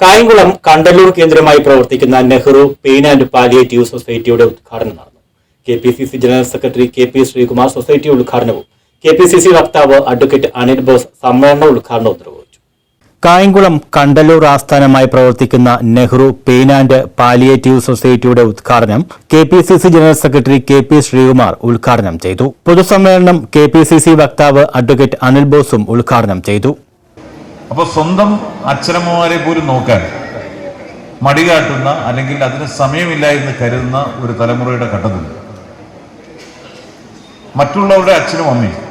കായംകുളം കണ്ടല്ലൂർ കേന്ദ്രമായി പ്രവർത്തിക്കുന്ന Nehru pain and palliative സൊസൈറ്റിയുടെ ഉദ്ഘാടനം നടന്നു. K P C C general secretary K P Sreekumar society ഉദ്ഘാടനവും കെ പി സി സി വക്താവ് അഡ്വക്കേറ്റ് അനിൽ ബോസ് സമ്മേളന ഉദ്ഘാടനവും നിർവഹിച്ചു. കായംകുളം കണ്ടല്ലൂർ ആസ്ഥാനമായി പ്രവർത്തിക്കുന്ന നെഹ്റു പെയിൻ ആൻഡ് പാലിയേറ്റീവ് സൊസൈറ്റിയുടെ ഉദ്ഘാടനം K P C C general secretary K P Sreekumar ഉദ്ഘാടനം ചെയ്തു. പൊതുസമ്മേളനം കെ പി സി സി വക്താവ് അഡ്വക്കേറ്റ് അനിൽ ബോസും ഉദ്ഘാടനം ചെയ്തു. അപ്പോൾ സ്വന്തം അച്ഛനമ്മമാരെ പോലും നോക്കാൻ മടി കാട്ടുന്ന അല്ലെങ്കിൽ അതിന് സമയമില്ല എന്ന് കരുതുന്ന ഒരു തലമുറയുടെ ഘട്ടത്തിൽ മറ്റുള്ളവരുടെ അച്ഛനും അമ്മയും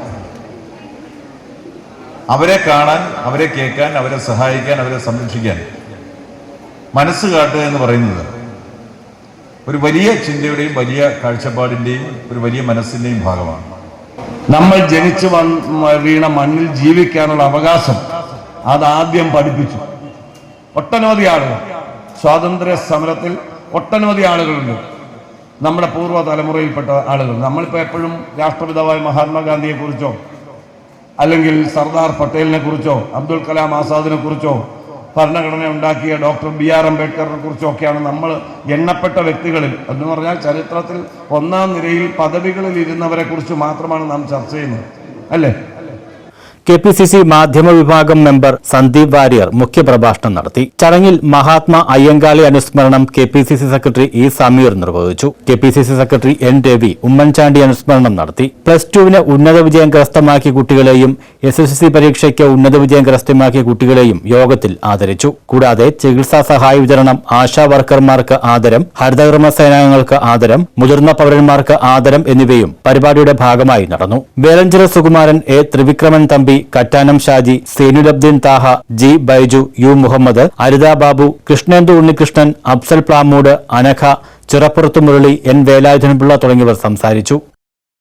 അവരെ കാണാൻ അവരെ കേൾക്കാൻ അവരെ സഹായിക്കാൻ അവരെ സംരക്ഷിക്കാൻ മനസ്സ് കാട്ടുക എന്ന് പറയുന്നത് ഒരു വലിയ ചിന്തയുടെയും വലിയ കാഴ്ചപ്പാടിന്റെയും ഒരു വലിയ മനസ്സിന്റെയും ഭാഗമാണ്. നമ്മൾ ജനിച്ചു വീണ മണ്ണിൽ ജീവിക്കാനുള്ള അവകാശം അതാദ്യം പഠിപ്പിച്ചു. ഒട്ടനവധി ആളുകൾ. സ്വാതന്ത്ര്യ സമരത്തിൽ ഒട്ടനവധി ആളുകളുണ്ട്. നമ്മുടെ പൂർവ തലമുറയിൽപ്പെട്ട ആളുകൾ. നമ്മളിപ്പോൾ എപ്പോഴും രാഷ്ട്രപിതാവായ മഹാത്മാഗാന്ധിയെക്കുറിച്ചോ അല്ലെങ്കിൽ സർദാർ പട്ടേലിനെ കുറിച്ചോ അബ്ദുൽ കലാം ആസാദിനെ കുറിച്ചോ ഭരണഘടന ഉണ്ടാക്കിയ ഡോക്ടർ ബി ആർ അംബേദ്കറിനെ കുറിച്ചോ ഒക്കെയാണ് നമ്മൾ എണ്ണപ്പെട്ട വ്യക്തികളിൽ. എന്ന് പറഞ്ഞാൽ ചരിത്രത്തിൽ ഒന്നാം നിരയിൽ പദവികളിൽ ഇരുന്നവരെ കുറിച്ച് മാത്രമാണ് നാം ചർച്ച ചെയ്യുന്നത്. അല്ലേ? കെ പി സി സി മാധ്യമ വിഭാഗം മെമ്പർ സന്ദീപ് വാര്യർ മുഖ്യപ്രഭാഷണം നടത്തി. ചടങ്ങിൽ മഹാത്മാ അയ്യങ്കാളി അനുസ്മരണം K P C C secretary E Sameer നിർവഹിച്ചു. K P C C secretary N Ravi Oommen Chandy അനുസ്മരണം നടത്തി. പ്ലസ് ടുവിന് ഉന്നത വിജയം കരസ്ഥമാക്കിയ കുട്ടികളെയും എസ് എസ് സി പരീക്ഷയ്ക്ക് ഉന്നത വിജയം കരസ്ഥമാക്കിയ കുട്ടികളെയും യോഗത്തിൽ ആദരിച്ചു. കൂടാതെ ചികിത്സാ സഹായ വിതരണം ആശാ വർക്കർമാർക്ക് ആദരം ഹരിതകർമ്മ സേനാംഗങ്ങൾക്ക് ആദരം മുതിർന്ന പൌരന്മാർക്ക് ആദരം എന്നിവയും പരിപാടിയുടെ ഭാഗമായി നടന്നു. Velanchira Sukumaran A Thrivikraman Thampi Kattanam Shaji Senulabdeen Thaha G Baiju U Muhammad Aritha Babu Krishnendu Unnikrishnan Afsal Plamood Anagha Chirappurath Murali N Velayudhanapillai തുടങ്ങിയവർ സംസാരിച്ചു.